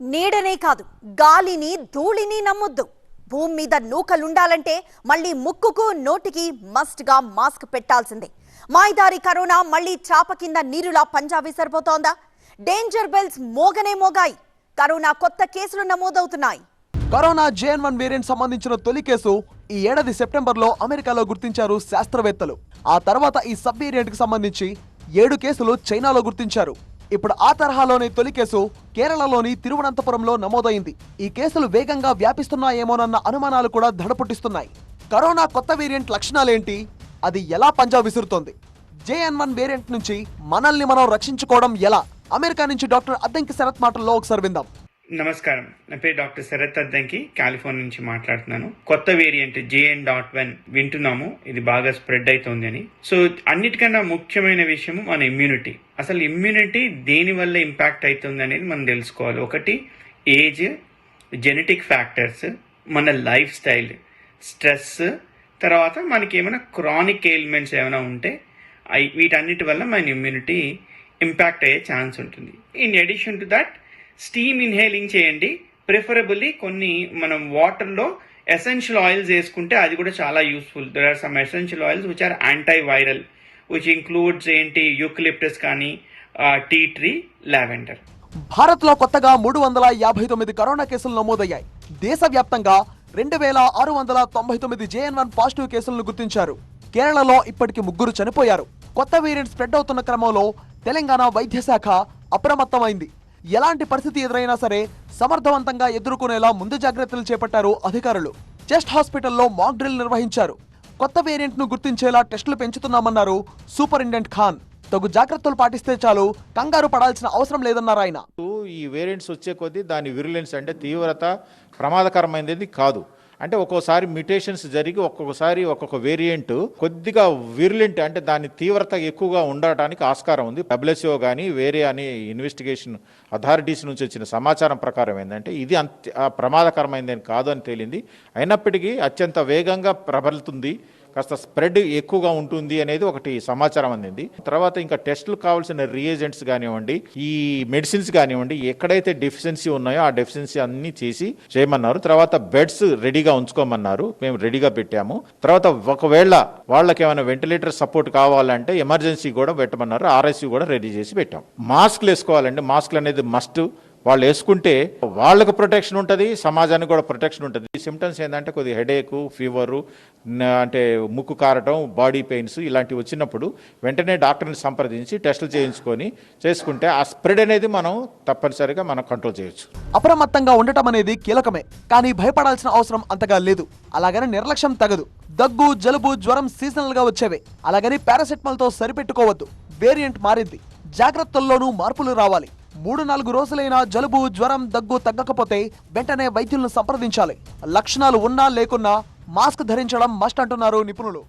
నీడనే కాదు గాలిని ధూళిని నమ్మొద్దు. భూమి మీద నూకలుండాలంటే మళ్ళీ ముక్కుకు నోటికి మస్ట్గా మాస్క్ పెట్టాల్సిందే. మాయదారి కరోనా మళ్ళీ చాప కింద నీరులా పంజాబీ సరిపోతోందా డేంజర్ బెల్స్ మోగనే మోగాయి. కరోనా కొత్త కేసులు నమోదవుతున్నాయి. కరోనా జేఎన్ వన్ వేరియంట్ సంబంధించిన తొలి కేసు ఈ ఏడాది సెప్టెంబర్లో అమెరికాలో గుర్తించారు శాస్త్రవేత్తలు. ఆ తర్వాత ఈ సబ్ వేరియంట్కి సంబంధించి ఏడు కేసులు చైనాలో గుర్తించారు. ఇప్పుడు ఆ తరహాలోని తొలి కేసు కేరళలోని తిరువనంతపురంలో నమోదైంది. ఈ కేసులు వేగంగా వ్యాపిస్తున్నాయేమోనన్న అనుమానాలు కూడా దడపుట్టిస్తున్నాయి కరోనా కొత్త వేరియంట్ లక్షణాలేంటి? అది ఎలా పంజా విసురుతోంది? జేఎన్ వన్ వేరియంట్ నుంచి మనల్ని మనం రక్షించుకోవడం ఎలా? అమెరికా నుంచి డాక్టర్ అద్దంకి శరత్ మాటల్లో ఒకసారి విందాం. నమస్కారం. నా పేరు డాక్టర్ శరత్ అద్దంకి కాలిఫోర్నియా నుంచి మాట్లాడుతున్నాను. కొత్త వేరియంట్ జేఎన్ డాట్ వన్ వింటున్నాము. ఇది బాగా స్ప్రెడ్ అవుతుంది అని సో అన్నిటికన్నా ముఖ్యమైన విషయము మన ఇమ్యూనిటీ. అసలు ఇమ్యూనిటీ దేని వల్ల ఇంపాక్ట్ అవుతుంది అనేది మనం తెలుసుకోవాలి. ఒకటి ఏజ్ జెనెటిక్ ఫ్యాక్టర్స్ మన లైఫ్ స్టైల్ స్ట్రెస్ తర్వాత మనకి ఏమైనా క్రానిక్ ఎయిల్మెంట్స్ ఏమైనా ఉంటే వీటన్నిటి వల్ల మన ఇమ్యూనిటీ ఇంపాక్ట్ అయ్యే ఛాన్స్ ఉంటుంది. In addition to that steam inhaling చేయండి. ప్రిఫరబుల్లీ కొన్ని మనం వాటర్లో ఎసెన్షియల్ ఆయిల్స్ వేసుకుంటే అది కూడా చాలా useful there are some essential oils which are antiviral which includes ఏంటి యూక్లిప్టస్ కానీ టీ ట్రీ లావెండర్ భారత్లో కొత్తగా మూడు వందల యాభై తొమ్మిది కరోనా కేసులు నమోదయ్యాయి. దేశవ్యాప్తంగా రెండు వేల ఆరు వందల తొంభై తొమ్మిది జేఎన్ వన్ పాజిటివ్ కేసులను గుర్తించారు. కేరళలో ఇప్పటికి ముగ్గురు చనిపోయారు. కొత్త వేరియంట్ స్ప్రెడ్ అవుతున్న క్రమంలో తెలంగాణ వైద్య శాఖ అప్రమత్తమైంది. ఎలాంటి పరిస్థితి ఎదురైనా సరే సమర్థవంతంగా ఎదుర్కొనేలా ముందు జాగ్రత్తలు చేపట్టారు అధికారులు. చెస్ట్ హాస్పిటల్లో మాక్ డ్రిల్ నిర్వహించారు. కొత్త వేరియంట్ను గుర్తించేలా టెస్టులు పెంచుతున్నామన్నారు సూపరింటెండెంట్ ఖాన్. తగు జాగ్రత్తలు పాటిస్తే చాలు కంగారు పడాల్సిన అవసరం లేదన్నారు ఆయన. ఈ వేరియంట్స్ వచ్చే కొద్దీ దాని విరులెన్స్ అంటే తీవ్రత ప్రమాదకరమైనది కాదు. అంటే ఒక్కోసారి మ్యుటేషన్స్ జరిగి ఒక్కొక్కసారి ఒక్కొక్క వేరియంట్ కొద్దిగా విర్లింట్ అంటే దాని తీవ్రత ఎక్కువగా ఉండటానికి ఆస్కారం ఉంది. డబ్ల్యూహెచ్ఓ కానీ వేరే అని ఇన్వెస్టిగేషన్ అథారిటీస్ నుంచి వచ్చిన సమాచారం ప్రకారం ఏంటంటే ఇది అంత ప్రమాదకరమైందని కాదు అని తేలింది. అయినప్పటికీ అత్యంత వేగంగా ప్రబలుతుంది. కాస్త స్ప్రెడ్ ఎక్కువగా ఉంటుంది అనేది ఒకటి సమాచారం అందింది. తర్వాత ఇంకా టెస్టులు కావాల్సిన రియేజెంట్స్ కానివ్వండి ఈ మెడిసిన్స్ కానివ్వండి ఎక్కడైతే డెఫిషియన్సీ ఉన్నాయో ఆ డెఫిషియన్సీ అన్ని చేసి చేయమన్నారు. తర్వాత బెడ్స్ రెడీగా ఉంచుకోమన్నారు. మేము రెడీగా పెట్టాము. తర్వాత ఒకవేళ వాళ్ళకి ఏమైనా వెంటిలేటర్ సపోర్ట్ కావాలంటే ఎమర్జెన్సీ కూడా పెట్టమన్నారు. ఆర్ఎస్సీ కూడా రెడీ చేసి పెట్టాం. మాస్క్లు వేసుకోవాలండి. మాస్క్లు అనేది మస్ట్ వాళ్ళు వేసుకుంటే వాళ్ళకు ప్రొటెక్షన్ ఉంటుంది సమాజానికి కూడా ప్రొటెక్షన్ ఉంటుంది. ఈ సిమ్టమ్స్ ఏంటంటే కొద్దిగా హెడేక్ ఫీవరు అంటే ముక్కు కారటం బాడీ పెయిన్స్ ఇలాంటివి వచ్చినప్పుడు వెంటనే డాక్టర్ని సంప్రదించి టెస్టులు చేయించుకొని చేసుకుంటే ఆ స్ప్రెడ్ అనేది మనం తప్పనిసరిగా మనం కంట్రోల్ చేయొచ్చు. అప్రమత్తంగా ఉండటం అనేది కీలకమే కానీ భయపడాల్సిన అవసరం అంతగా లేదు. అలాగని నిర్లక్ష్యం తగదు. దగ్గు జలుబు జ్వరం సీజనల్గా వచ్చేవే. అలాగని పారాసెటమాల్తో సరిపెట్టుకోవద్దు. వేరియంట్ మారింది. జాగ్రత్తల్లోనూ మార్పులు రావాలి. మూడు నాలుగు రోజులైనా జలుబు జ్వరం దగ్గు తగ్గకపోతే వెంటనే వైద్యులను సంప్రదించాలి. లక్షణాలు ఉన్నా లేకున్నా మాస్క్ ధరించడం మస్ట్ అంటున్నారు నిపుణులు.